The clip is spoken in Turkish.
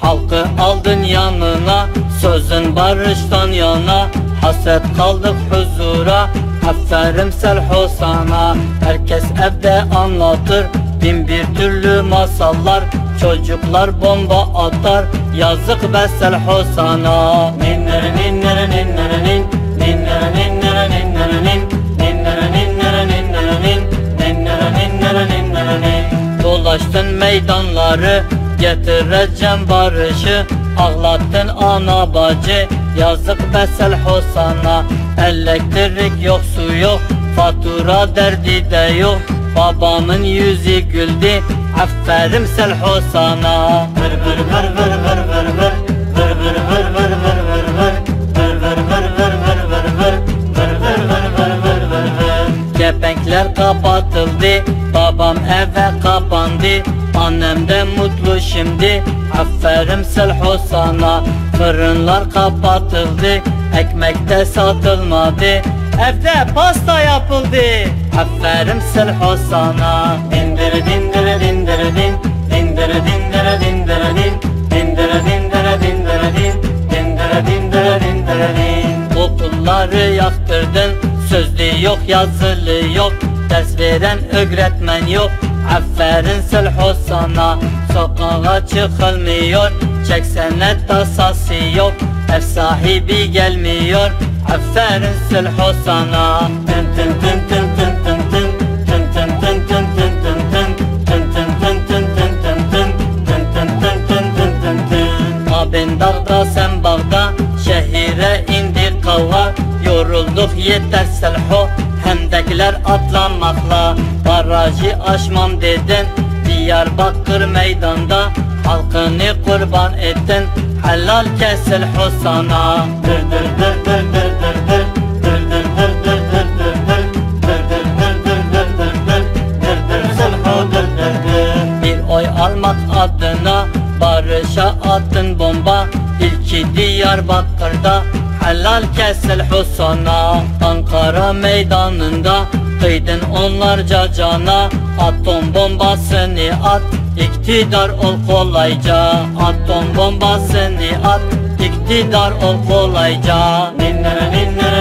Halkı aldın yanına Sözün barıştan yana. Hasret kaldık huzura Aferin sana Herkes evde anlatır Bin bir türlü masallar. Çocuklar bomba atar Yazık be Selho sana meydanları Getireceğim barışı Ağlattın ana bacı Yazık be Selho sana Elektrik yok su yok Fatura derdi de yok Babamın yüzü güldü Aferin Selho sana Vır vır vır vır vır vır vır Vır vır vır vır vır vır vır Vır vır vır vır vır vır vır Vır vır vır vır vır vır vır Kepenkler kapatıldı Babam eve kapandı Annem de mutlu şimdi. Aferin Selho sana. Fırınlar kapatıldı. Ekmek de satılmadı. Evde pasta yapıldı. Aferin Selho sana. Dindire dindire dindire din. Dindire dindire dindire din. Dindire dindire dindire din. Dindire dindire dindire din. Okulları yaktırdın. Sözlü yok yazılı yok. Ders veren öğretmen yok Aferin Selho sana Sokağa çıkılmıyor Çeksene tasası yok Ev sahibi gelmiyor Aferin Selho sana Tın tın tın tın tın tın tın Tın tın tın tın tın tın tın Tın tın tın tın tın tın tın Tın tın tın tın tın tın tın Abin dağda sen bağda Şehire indi kava Yorulduk yeter Selho Hemdekiler atlamakla Barajı aşmam dedin Diyarbakır meydanda Halkını kurban ettin Helal kesil sana Dır dır dır dır dır dır dır almak adına Barışa attın bomba İlki Diyarbakır'da Helal kesil sana Ankara meydanında Kıydın onlarca cana Atom bombasını at İktidar ol kolayca. Atom bombasını at İktidar ol kolayca. Ninnere ninnere ninnere nin